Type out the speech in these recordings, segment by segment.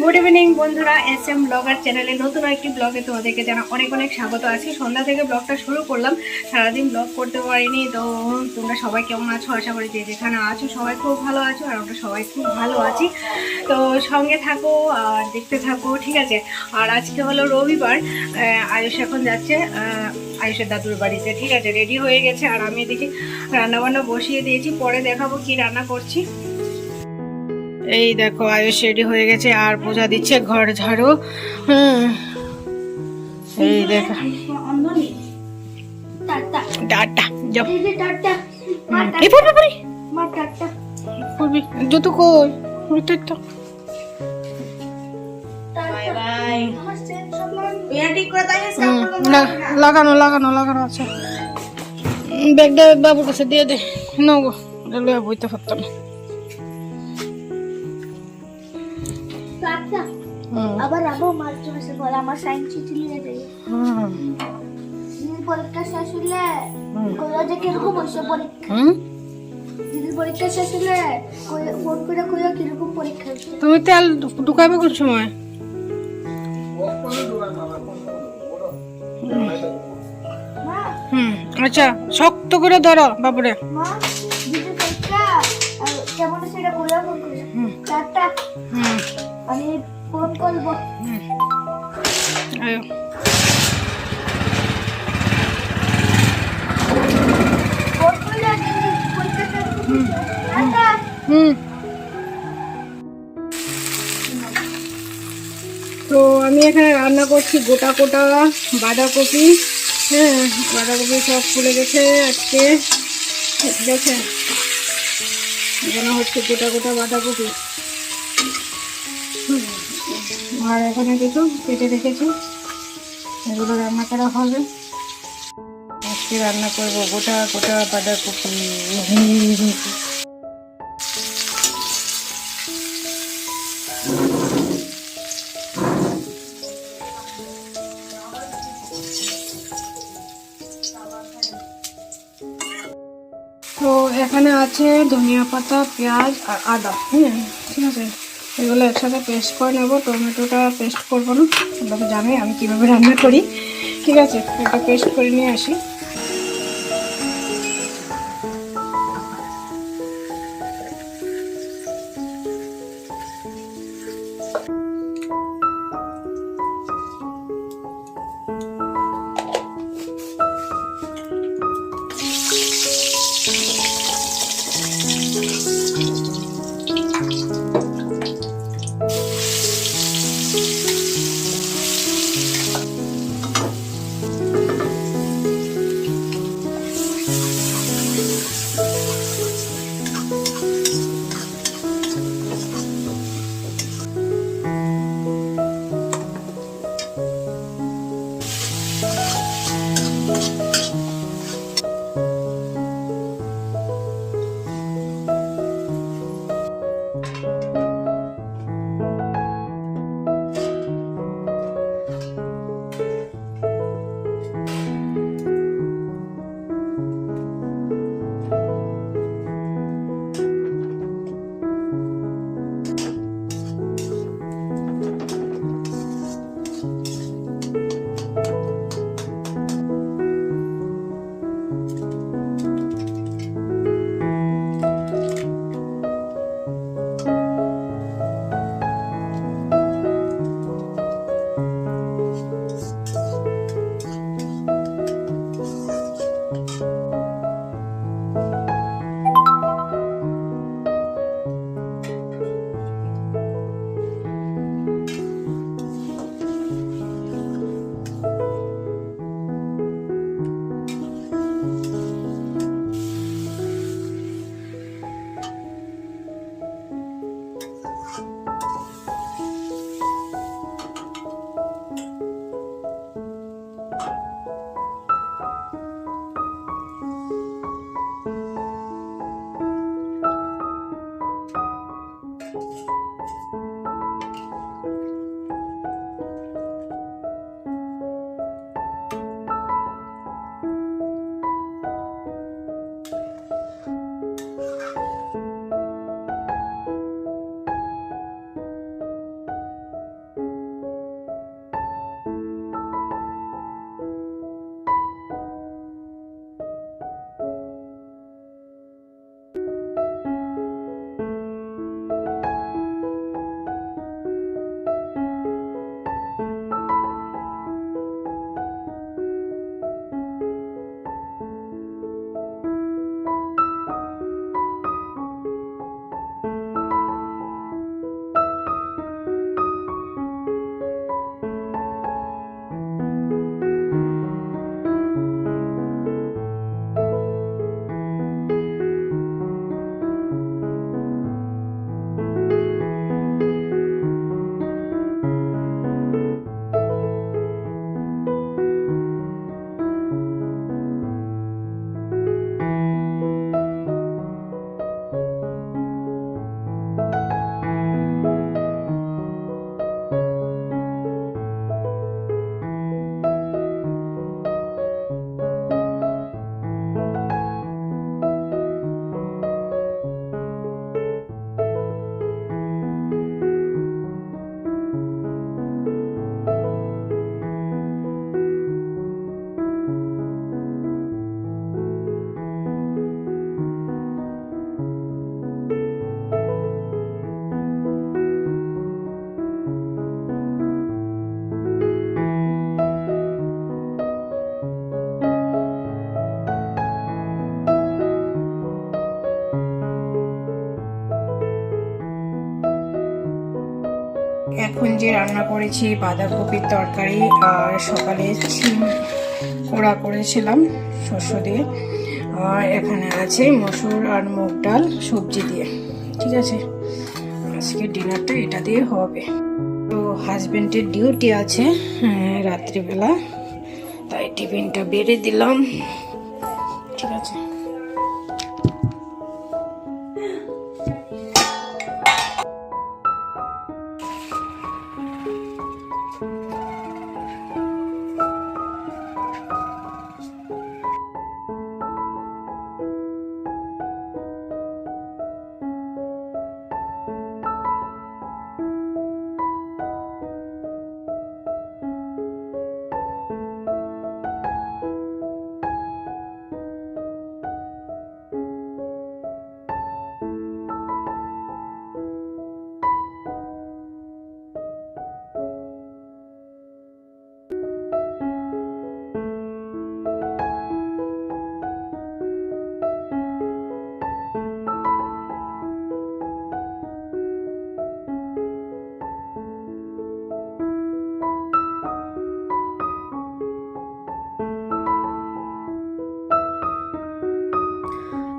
Good evening বন্ধুরা S M blogger চ্যানেলে নতুন একটি ব্লগে তোমাদেরকে জানা অনেক অনেক স্বাগত আছি। সন্ধ্যা থেকে ব্লগটা শুরু করলাম, সারাদিন ব্লগ করতে পারিনি, তো তোমরা সবাই কেমন আছো? আশা করি যে যেখানে আছো সবাই খুব ভালো আছো, আর আমরা সবাই খুব ভালো আছি। তো সঙ্গে থাকো আর দেখতে থাকো ঠিক আছে? আর আজকে হলো রবিবার আয়ুষ এখন যাচ্ছে আয়ুষের দাদুর বাড়িতে ঠিক আছে? রেডি হয়ে গেছে আর আমি এদিকে রান্নাবান্না বসিয়ে দিয়েছি পরে দেখাবো কি রান্না করছি। এই দেখো আয়ুষ রেডি হয়ে গেছে আর পূজা দিচ্ছে ঘর ঝাড়ু। হুম। এই দেখো। টাটা। যাও। এই পড়বি পড়ি পড়বি জুতো কই? তো। লাগানো লাগানো লাগানো আছে। ব্যাগটা বাবুর কাছে দিয়ে দে। নাও গো লয়ে বইতে পারতাম না। হুম, আবার আবার মার চলেছে বলে আমার সাইন্স চিঠি নিয়ে যাই পরীক্ষা শেষ হলে হুম। কীরকম হয়েছে পরীক্ষা? হুম? দিদির পরীক্ষা শেষ হলে ফোন করে কইরা কীরকম পরীক্ষা তুমি তেল ঢুকাবে কোন সময়? আচ্ছা শক্ত করে ধরো বাবুরে। আমি ফোন করব। আয়ো। তো আমি এখানে রান্না করছি গোটা গোটা বাঁধাকপি। হ্যাঁ বাঁধাকপি সব ফুলে গেছে আজকে। আছে এখানে হচ্ছে গোটা গোটা বাঁধাকপি। আর এখানে কিছু কেটে রেখেছি, এগুলো রান্না করা হবে। আজকে রান্না করব গোটা গোটা বাঁধাকপি। এখানে আছে ধনিয়া পাতা, পেঁয়াজ আর আদা। হ্যাঁ ঠিক আছে। এগুলো একসাথে পেস্ট করে নেব। টমেটোটা পেস্ট করব না। আপনাকে জানে আমি কীভাবে রান্না করি। ঠিক আছে, এটা পেস্ট করে নিয়ে আসি। রান্না করেছি বাঁধাকপির তরকারি আর সকালে সিম কোড়া করেছিলাম শস্য দিয়ে। আর এখানে আছে মসুর আর মুগ ডাল সবজি দিয়ে ঠিক আছে? আজকে ডিনারটা এটা দিয়ে হবে। তো হাজবেন্ডের ডিউটি আছে হ্যাঁ, রাত্রিবেলা তাই টিফিনটা বেড়ে দিলাম।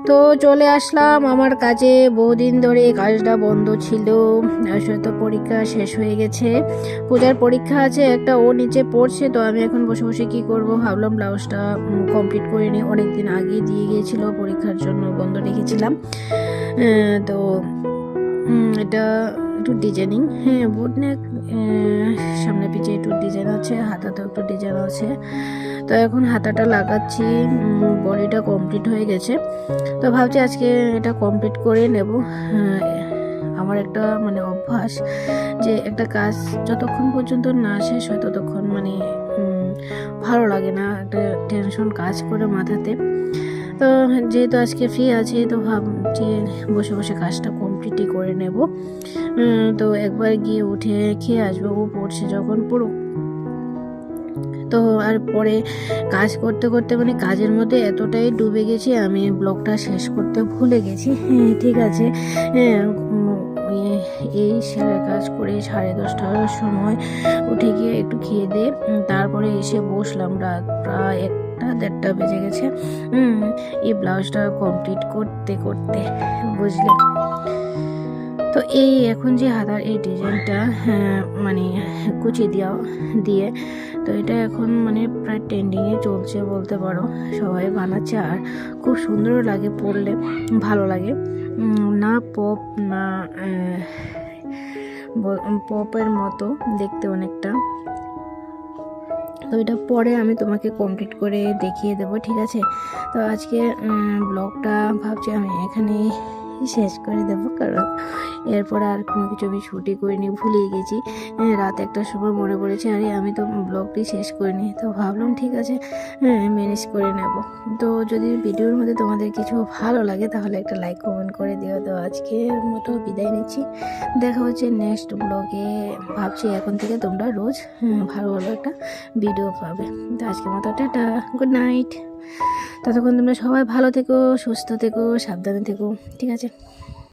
তো চলে আসলাম আমার কাজে। বহুদিন ধরে কাজটা বন্ধ ছিল। আসলে তো পরীক্ষা শেষ হয়ে গেছে। পূজার পরীক্ষা আছে, একটা ও নিচে পড়ছে, তো আমি এখন বসে বসে কী করব? ভাবলাম ব্লাউজটা কমপ্লিট করে নিই। অনেকদিন আগে দিয়ে গিয়েছিল, পরীক্ষার জন্য বন্ধ রেখেছিলাম। তো এটা একটু ডিজাইনিং হ্যাঁ বোট নেক সামনে পিছে একটু ডিজাইন আছে হাতাতেও একটু ডিজাইন আছে তো এখন হাতাটা লাগাচ্ছি বডিটা কমপ্লিট হয়ে গেছে। তো ভাবছি আজকে এটা কমপ্লিট করে নেব। হ্যাঁ, আমার একটা মানে অভ্যাস যে একটা কাজ যতক্ষণ পর্যন্ত না শেষ হয় ততক্ষণ মানে ভালো লাগে না একটা টেনশন কাজ করে মাথাতে। তো যেহেতু আজকে ফ্রি আছে তো ভাবছি বসে বসে কাজটা কমপ্লিটই করে নেব। তো একবার গিয়ে উঠে খেয়ে আসব ও পড়ছে যখন পড়ুক। তো আর পরে কাজ করতে করতে মানে কাজের মধ্যে এতটাই ডুবে গেছি, আমি ব্লগটা শেষ করতে ভুলে গেছি। হ্যাঁ ঠিক আছে। হ্যাঁ এই সেলাই কাজ করে সাড়ে দশটার সময় উঠে গিয়ে একটু খেয়ে দিয়ে তারপরে এসে বসলাম রাত প্রায় একটা দেড়টা বেজে গেছে। এই ব্লাউজটা কমপ্লিট করতে করতে, বুঝলে? তো এই এখন যে হাতার এই ডিজাইনটা হ্যাঁ, মানে কুচি দেওয়া দিয়ে তো এটা এখন মানে প্রায় ট্রেন্ডিংয়ে চলছে বলতে পারো সবাই বানাচ্ছে আর খুব সুন্দর লাগে পরলে ভালো লাগে। না পপ না পপের মতো দেখতে অনেকটা। তো এটা পরে আমি তোমাকে কমপ্লিট করে দেখিয়ে দেবো ঠিক আছে? তো আজকে ব্লগটা ভাবছি আমি এখানে শেষ করে দেবো, কারণ এরপর আর কোনো কিছু আমি শুটই করিনি, ভুলেই গেছি। রাত একটার সময় মনে পড়েছে, আরে আমি তো ব্লগটি শেষ করিনি, তো ভাবলাম ঠিক আছে ম্যানেজ করে নেব। তো যদি ভিডিওর মধ্যে তোমাদের কিছু ভালো লাগে, তাহলে একটা লাইক কমেন্ট করে দিও। তো আজকে মতো বিদায় নিচ্ছি। দেখা হচ্ছে নেক্সট ব্লগে ভাবছি এখন থেকে তোমরা রোজ ভালো ভালো একটা ভিডিও পাবে। তো আজকের মতো টাটা গুড নাইট ততক্ষণ তোমরা সবাই ভালো থেকো সুস্থ থেকো সাবধানে থেকো ঠিক আছে?